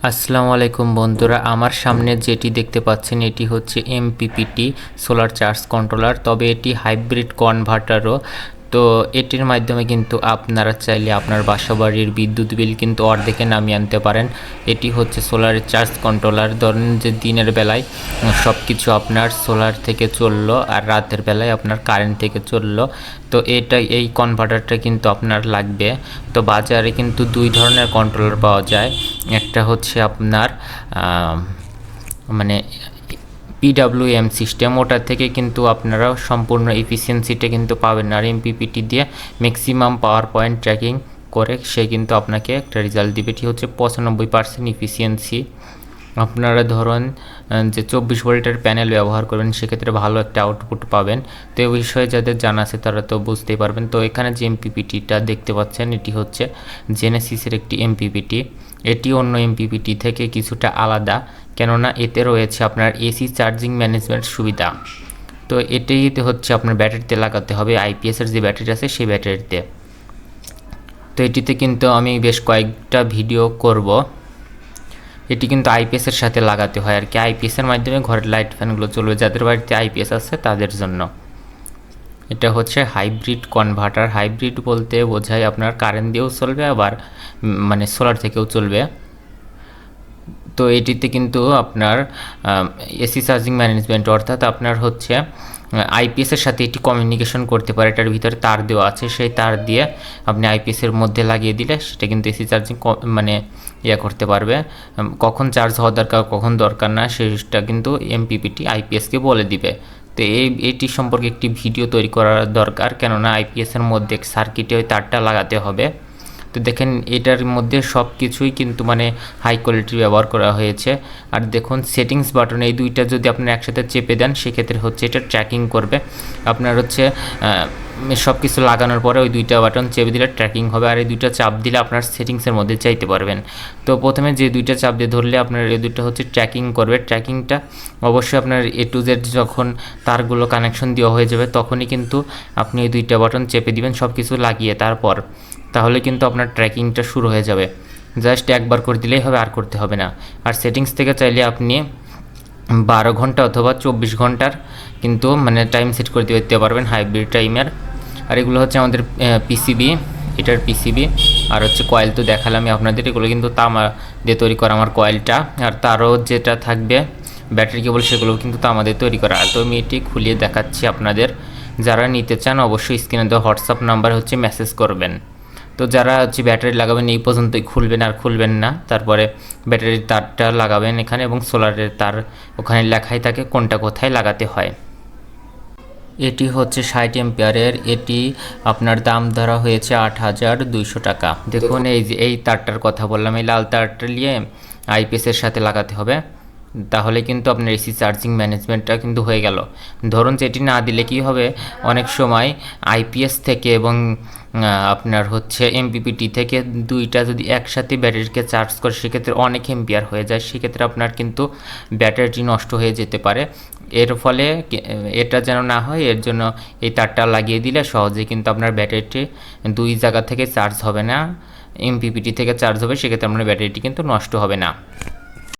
আসসালামু আলাইকুম বন্ধুরা, আমার সামনে যেটি দেখতে পাচ্ছেন এটি হচ্ছে এমপিপিটি সোলার চার্জ কন্ট্রোলার তবে এটি হাইব্রিড কনভার্টারও তো এটির মাধ্যমে কিন্তু আপনারা চাইলে আপনার বাসাবাড়ির বিদ্যুৎ বিল কিন্তু অর্ধেকে নামিয়ে আনতে পারেন। এটি হচ্ছে সোলারের চার্জ কন্ট্রোলার ধরেন যে দিনের বেলায় সব কিছু আপনার সোলার থেকে চলল আর রাতের বেলায় আপনার কারেন্ট থেকে চলল। তো এটা এই কনভার্টারটা কিন্তু আপনার লাগবে। তো বাজারে কিন্তু দুই ধরনের কন্ট্রোলার পাওয়া যায়। একটা হচ্ছে আপনার মানে পিডাব্লিউএম সিস্টেম ওটা থেকে কিন্তু আপনারা সম্পূর্ণ এফিসিয়েন্সিটা কিন্তু পাবেন। আর এমপিপিটি দিয়ে ম্যাক্সিমাম পাওয়ার পয়েন্ট ট্র্যাকিং করে সে কিন্তু আপনাকে একটা রেজাল্ট দিবে। এটি হচ্ছে পঁচানব্বই পার্সেন্ট ইফিসিয়েন্সি আপনারা ধরুন যে চব্বিশ ভোল্টের প্যানেল ব্যবহার করবেন, সেক্ষেত্রে ভালো একটা আউটপুট পাবেন। তো এই বিষয়ে যাদের জানা আছে, তারা তো বুঝতেই পারবেন। তো এখানে যে এমপিপিটিটা দেখতে পাচ্ছেন, এটি হচ্ছে জেনেসিসের একটি এমপিপিটি এটি অন্য এমপিপিটি থেকে কিছুটা আলাদা। কেননা এতে রয়েছে আপনার এসি চার্জিং ম্যানেজমেন্ট সুবিধা। তো এটাই হচ্ছে আপনার ব্যাটারিতে লাগাতে হবে আইপিএসের যে ব্যাটারি আছে সেই ব্যাটারিতে। তো এটিতে কিন্তু আমি বেশ কয়েকটা ভিডিও করব। এটি কিন্তু আইপিএসের সাথে লাগাতে হয় আর কি। আইপিএসের মাধ্যমে ঘরের লাইট ফ্যানগুলো চলবে, যাদের বাড়িতে আইপিএস আছে তাদের জন্য। এটা হচ্ছে হাইব্রিড কনভার্টার হাইব্রিড বলতে বোঝায় আপনার কারেন্ট দিয়েও চলবে আবার মানে সোলার থেকেও চলবে। তো এটিতে কিন্তু আপনার এসি চার্জিং ম্যানেজমেন্ট অর্থাৎ আপনার হচ্ছে আইপিএসের সাথে এটি কমিউনিকেশন করতে পারে। এটার ভিতরে তার দেওয়া আছে, সেই তার দিয়ে আপনি আইপিএসের মধ্যে লাগিয়ে দিলে সেটা কিন্তু এসি চার্জিং মানে ইয়ে করতে পারবে। কখন চার্জ হওয়া দরকার, কখন দরকার না, সেটা কিন্তু এমপিপিটি আইপিএসকে বলে দিবে। তো এই, এটি সম্পর্কে একটি ভিডিও তৈরি করা দরকার, কেননা আইপিএসের মধ্যে সার্কিটে ওই তারটা লাগাতে হবে। তো দেখেন এটার মধ্যে সব কিছুই কিন্তু মানে হাই কোয়ালিটির ব্যবহার করা হয়েছে। আর দেখুন সেটিংস বাটন এই দুইটা যদি আপনি একসাথে চেপে দেন, সেক্ষেত্রে হচ্ছে এটা ট্র্যাকিং করবে। আপনার হচ্ছে সব কিছু লাগানোর পরে ওই দুইটা বাটন চেপে দিলে ট্র্যাকিং হবে আর এই দুইটা চাপ দিলে আপনার সেটিংসের মধ্যে চাইতে পারবেন। তো প্রথমে যে দুইটা চাপ দিয়ে ধরলে আপনার এই দুইটা হচ্ছে ট্র্যাকিং করবে। ট্র্যাকিংটা অবশ্যই আপনার এ টু জেড যখন তারগুলো কানেকশন দেওয়া হয়ে যাবে, তখনই কিন্তু আপনি এই দুইটা বাটন চেপে দিবেন সব কিছু লাগিয়ে তারপর। তাহলে কিন্তু আপনার ট্র্যাকিংটা শুরু হয়ে যাবে। জাস্ট একবার করে দিলেই হবে, আর করতে হবে না। আর সেটিংস থেকে চাইলে আপনি বারো ঘণ্টা অথবা চব্বিশ ঘণ্টার কিন্তু মানে টাইম সেট করে দিতে পারবেন হাইব্রিড টাইমের আর এগুলো হচ্ছে আমাদের পিসিবি এটার পিসিবি আর হচ্ছে কয়েল তো দেখালামই আপনাদের, এগুলো কিন্তু তামা দিয়ে তৈরি করা আমার কয়েলটা আর তারও যেটা থাকবে, ব্যাটারি কেবল, সেগুলো কিন্তু তামাদের তৈরি করা। তো আমি এটি খুলিয়ে দেখাচ্ছি আপনাদের। যারা নিতে চান, অবশ্যই স্ক্রিনে দেওয়া হোয়াটসঅ্যাপ নাম্বার হচ্ছে মেসেজ করবেন। তো যারা হচ্ছে ব্যাটারি লাগাবেন, এই পর্যন্তই খুলবেন আর খুলবেন না। তারপরে ব্যাটারির তারটা লাগাবেন এখানে এবং সোলারের তার ওখানে লেখাই থাকে কোনটা কোথায় লাগাতে হয়। এটি হচ্ছে ষাট এম্পিয়ারের এটি আপনার দাম ধরা হয়েছে আট হাজার দুইশো টাকা। দেখুন এই যে এই তারটার কথা বললাম এই লাল তারটা নিয়ে আইপিএসের সাথে লাগাতে হবে। তাহলে কিন্তু আপনার এসি চার্জিং ম্যানেজমেন্টটা কিন্তু হয়ে গেল। ধরুন যেটি না দিলে কি হবে? অনেক সময় আইপিএস থেকে এবং আপনার হচ্ছে এমপিপিটি থেকে দুইটা যদি একসাথে ব্যাটারিকে চার্জ করে, সেক্ষেত্রে অনেক এম্পিয়ার হয়ে যায়। সেক্ষেত্রে আপনার কিন্তু ব্যাটারিটি নষ্ট হয়ে যেতে পারে। এর ফলে এটা যেন না হয়, এর জন্য এই তারটা লাগিয়ে দিলে সহজে কিন্তু আপনার ব্যাটারিটি দুই জায়গা থেকে চার্জ হবে না এমপিপিটি থেকে চার্জ হবে, সেক্ষেত্রে আপনার ব্যাটারিটি কিন্তু নষ্ট হবে না।